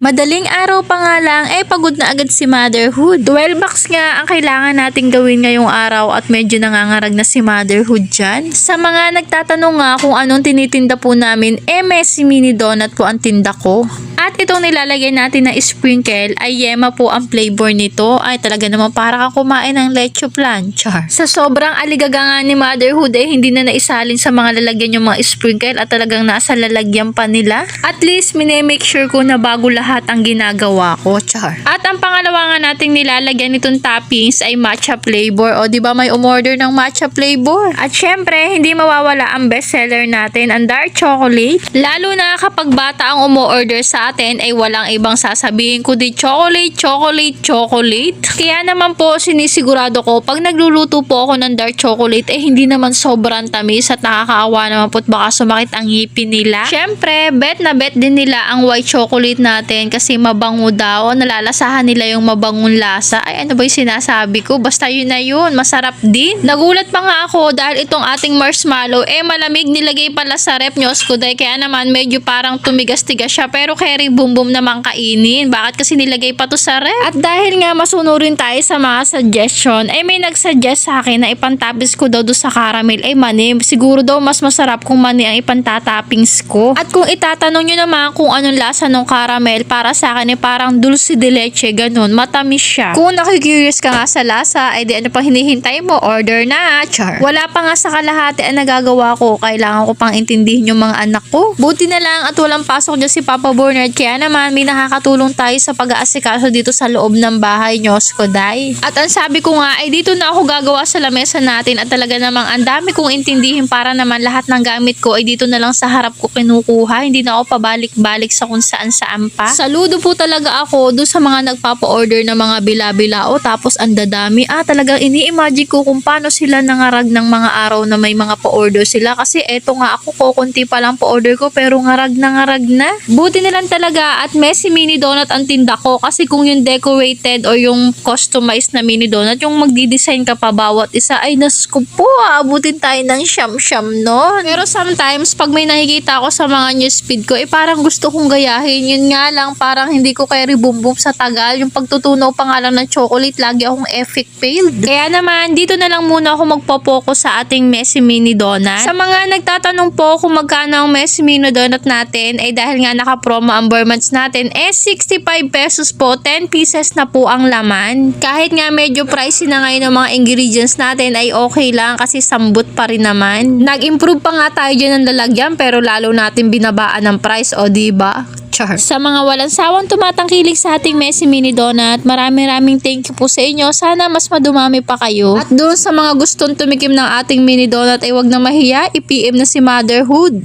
Madaling araw pa nga lang, eh pagod na agad si motherhood. 12 bucks nga ang kailangan nating gawin ngayong araw at medyo nangangarag na si motherhood dyan. Sa mga nagtatanong nga kung anong tinitinda po namin, eh Messi Mini Donut po ang tinda ko. At itong nilalagay natin na sprinkle ay yema po ang flavor nito. Ay talaga naman para kang kumain ng leche plan, char. Sa sobrang aligaga nga ni motherhood eh hindi na naisalin sa mga lalagyan yung mga sprinkle at talagang nasa lalagyan pa nila. At least minimake sure ko na bago lahat ang ginagawa ko, char. At ang pangalawa nga nating nilalagyan nitong toppings ay matcha flavor. O di ba may umorder ng matcha flavor? At syempre, hindi mawawala ang bestseller natin, ang dark chocolate. Lalo na kapag bata ang umu-order sa atin ay walang ibang sasabihin kundi chocolate, chocolate, chocolate. Kaya naman po sinisigurado ko pag nagluluto po ako ng dark chocolate eh hindi naman sobrang tamis at nakakaawa naman po at baka sumakit ang ngipin nila. Syempre, bet na bet din nila ang white chocolate natin kasi mabango daw. Nalalasahan nila yung mabangong lasa. Ay ano ba yung sinasabi ko? Basta yun na yun. Masarap din. Nagulat pa nga ako dahil itong ating marshmallow eh malamig nilagay pala sa rep nyo skuday kaya naman medyo parang tumigas-tigas siya pero carry boom boom naman kainin. Bakit kasi nilagay pa to sa rep? At dahil nga masunurin tayo sa mga suggestion ay may nagsuggest sa akin na ipantapis ko daw do sa caramel ay mani. Siguro daw mas masarap kung mani ang ipantatappings ko. At kung itatanong nyo naman kung anong lasa ng caramel para sa akin ay parang dulce de leche ganun. Matamis siya. Kung nakikurious ka nga sa lasa ay di ano pa hinihintay mo order na. Char. Wala pa nga sa kalahati ang nagagawa ko. Kailangan ko pang intindihin yung mga anak ko. Buti na lang at walang pasok dyan si Papa Bernard kaya naman may nakakatulong tayo sa pag-aasikaso dito sa loob ng bahay nyo, Skoday. At ang sabi ko nga ay dito na ako gagawa sa lamesa natin at talaga namang ang dami kong intindihin para naman lahat ng gamit ko ay dito na lang sa harap ko kinukuha. Hindi na ako pabalik-balik sa kung saan saan pa. Saludo po talaga ako doon sa mga nagpapa-order ng mga bila-bilao tapos ang dadami. Ah, talagang ini-imagine ko kung paano sila nangarag ng mga araw na may mga pa-order sila kasi eto nga ako kukunti pa lang pa-order ko pero ngarag na ngarag na. Buti na lang talaga at Messi Mini Donut ang tinda ko kasi kung yung decorated o yung customized na mini donut, yung magdi-design ka pa bawat isa, ay nasko po, aabutin tayo ng siyam-siyam nun. Pero sometimes, pag may nakikita ako sa mga newsfeed ko, eh parang gusto kong gayahin. Yun nga lang, parang hindi ko boom boom sa tagal. Yung pagtutunaw pa nga lang ng chocolate, lagi akong epic failed. Kaya naman, dito na lang muna ako magpo-focus sa ating Messi Mini Donut. Sa mga nagtatanong po kung magkano ang Messi Mini Donut natin, ay dahil nga naka-promo ang Burmans natin, eh 65 pesos po, 10 pieces na po ang laman. Kahit nga medyo pricey na ngayon ang mga ingredients natin, ay okay lang kasi sambot pa rin naman. Nag-improve pa nga tayo dyan ng lalagyan, pero lalo natin binabaan ng price, o di ba? Char. Sa mga walang sawang tumatangkilik sa ating Messi Mini Donut, maraming maraming thank you po sa inyo. Sana mas madumami pa kayo. At doon sa mga gustong tumikim ng ating Mini Donut ay wag na mahiya, i-PM na si Motherhood.